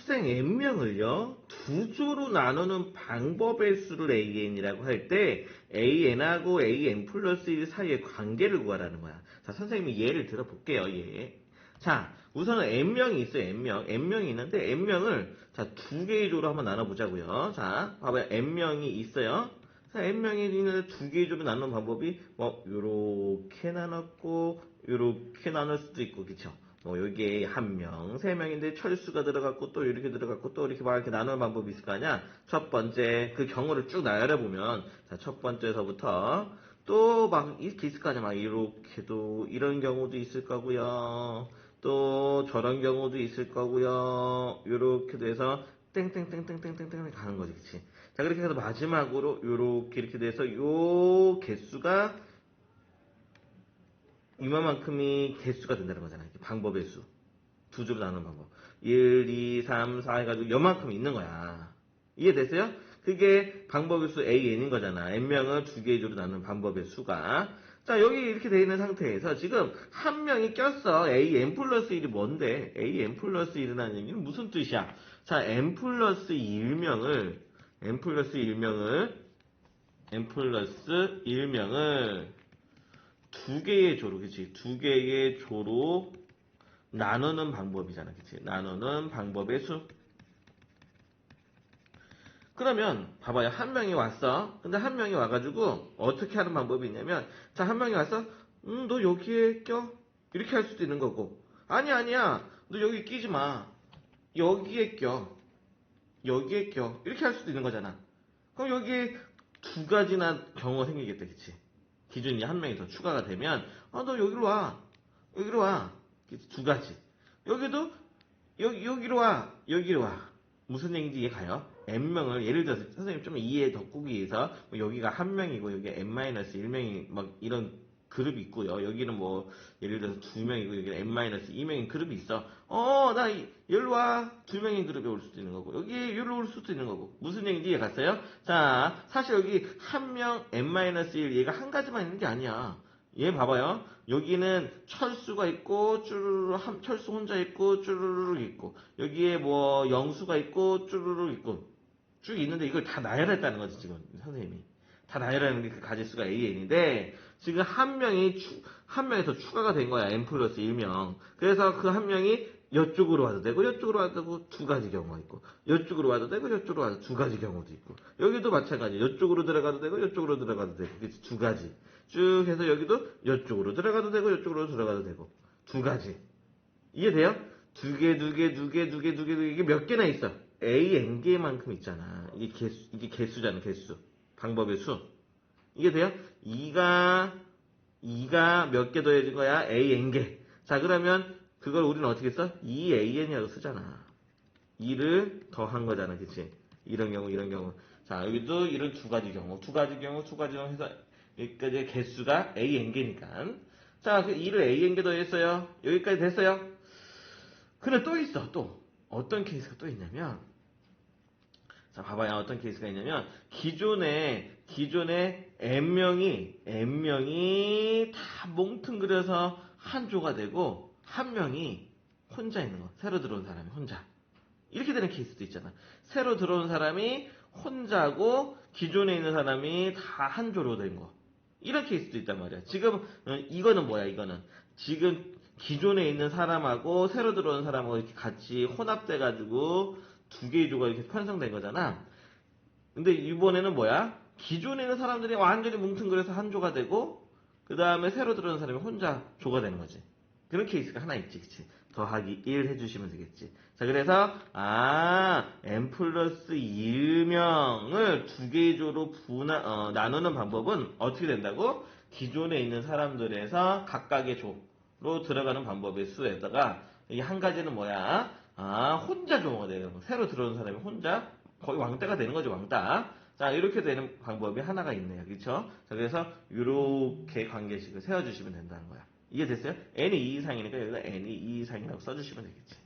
학생 n명을요 두 조로 나누는 방법의 수를 an이라고 할 때 an하고 an 플러스 1 사이의 관계를 구하라는 거야. 자 선생님이 예를 들어볼게요. 예. 자 우선은 n명이 있어요. n명 n명이 있는데 n명을 자두 개의 조로 한번 나눠보자고요. 자 봐봐요. n명이 있어요. 자, n명이 있는데 두 개의 조로 나누는 방법이 뭐 요렇게 나눴고 요렇게 나눌 수도 있고 그쵸? 뭐 여기에 한 명, 세 명인데 철수가 들어갔고 또 이렇게 들어갔고 또 이렇게 막 이렇게 나누는 방법이 있을 거 아니야? 첫 번째 그 경우를 쭉 나열해 보면 자, 첫 번째서부터 또 막 이렇게 있을 거 아니야? 막 이렇게도 이런 경우도 있을 거고요. 또 저런 경우도 있을 거고요. 요렇게도 해서 땡땡땡땡땡땡땡 가는 거지, 그치? 자, 그렇게 해서 마지막으로 요렇게 이렇게 돼서 요 개수가 이만큼이 개수가 된다는 거잖아. 이게 방법의 수. 두 줄로 나누는 방법. 1, 2, 3, 4 해가지고 요만큼 있는 거야. 이해됐어요? 그게 방법의 수 AN인 거잖아. N명을 두 개의 줄로 나누는 방법의 수가. 자, 여기 이렇게 돼 있는 상태에서 지금 한 명이 꼈어. AN 플러스 1이 뭔데? AN 플러스 1이라는 얘기는 무슨 뜻이야? 자, N 플러스 1명을, N 플러스 1명을, N 플러스 1명을 두 개의 조로, 그치? 두 개의 조로 나누는 방법이잖아, 그치? 나누는 방법의 수. 그러면, 봐봐요. 한 명이 왔어. 근데 한 명이 와가지고, 어떻게 하는 방법이 있냐면, 자, 한 명이 왔어? 음, 너 여기에 껴? 이렇게 할 수도 있는 거고. 아니, 아니야. 너 여기 끼지 마. 여기에 껴. 여기에 껴. 이렇게 할 수도 있는 거잖아. 그럼 여기에 두 가지나 경우가 생기겠다, 그치? 기준이 한 명이 더 추가가 되면 아 너 여기로 와. 여기로 와두 가지. 여기도 여기 여기로 와. 여기로 와. 무슨 얘기인지 이해 가요? n 명을 예를 들어서 선생님 좀 이해 덕꾸기 위해서 뭐 여기가 한 명이고 여기 n-1명이 막 이런 그룹이 있고요. 여기는 뭐 예를 들어서 두 명이고 여기는 n-2명인 그룹이 있어. 어, 나 여기로 와. 두 명인 그룹에 올 수도 있는 거고 여기 여기로 올 수도 있는 거고 무슨 얘기인지 이해 갔어요? 자, 사실 여기 한 명 n-1 얘가 한 가지만 있는 게 아니야. 얘 봐봐요. 여기는 철수가 있고 쭈루루 한 철수 혼자 있고 쭈루루 있고 여기에 뭐 영수가 있고 쭈루루 있고 쭉 있는데 이걸 다 나열했다는 거지 지금 선생님이 다 나열하는 게 그 가지수가 AN인데 지금 한 명이 추- 한 명이 더 추가가 된 거야 n 플러스 1명 그래서 그 한 명이 이쪽으로 와도 되고 이쪽으로 와도 되고 두 가지 경우가 있고 이쪽으로 와도 되고 이쪽으로 와도 두 가지 경우도 있고 여기도 마찬가지 이쪽으로 들어가도 되고 이쪽으로 들어가도 되고? 두 가지 쭉 해서 여기도 이쪽으로 들어가도 되고 이쪽으로 들어가도 되고 두 가지 이해돼요? 두 개, 두 개, 두 개, 두 개, 두 개, 두 개, 이게 몇 개나 있어? A, N 개만큼 있잖아. 이게 개수, 이게 개수잖아, 개수. 방법의 수. 이게 돼요? 2가, 2가 몇 개 더해진 거야? A, N 개. 자, 그러면 그걸 우리는 어떻게 써? 2AN이라고 쓰잖아. 2를 더한 거잖아, 그치? 이런 경우, 이런 경우. 자, 여기도 이런 두 가지 경우, 두 가지 경우, 두 가지 경우 해서 여기까지 개수가 AN 개니까. 자, 그 2를 AN 개 더했어요. 여기까지 됐어요. 근데 또 있어, 또. 어떤 케이스가 또 있냐면, 자, 봐봐요. 어떤 케이스가 있냐면, 기존에, 기존에 N명이, N명이 다 뭉뚱그려서 한 조가 되고, 한 명이 혼자 있는 거. 새로 들어온 사람이 혼자. 이렇게 되는 케이스도 있잖아. 새로 들어온 사람이 혼자고, 기존에 있는 사람이 다 한 조로 된 거. 이런 케이스도 있단 말이야. 지금, 어, 이거는 뭐야, 이거는. 지금 기존에 있는 사람하고 새로 들어온 사람하고 이렇게 같이 혼합돼가지고 두 개의 조가 이렇게 편성된 거잖아. 근데 이번에는 뭐야? 기존에 있는 사람들이 완전히 뭉뚱그려서 한 조가 되고, 그 다음에 새로 들어온 사람이 혼자 조가 되는 거지. 그런 케이스가 하나 있지, 그치? 더하기 1 해주시면 되겠지. 자, 그래서, 아, n 플러스 1명을 두 개의 조로 분화, 어, 나누는 방법은 어떻게 된다고? 기존에 있는 사람들에서 각각의 조 로 들어가는 방법의 수에다가, 이한 가지는 뭐야? 아, 혼자 조가 되는 거. 새로 들어온 사람이 혼자, 거의 왕따가 되는 거죠, 왕따. 자, 이렇게 되는 방법이 하나가 있네요. 그렇죠? 자, 그래서 이렇게 관계식을 세워주시면 된다는 거야. 이해됐어요? n이 2 이상이니까 여기다 n이 2 이상이라고 써주시면 되겠지.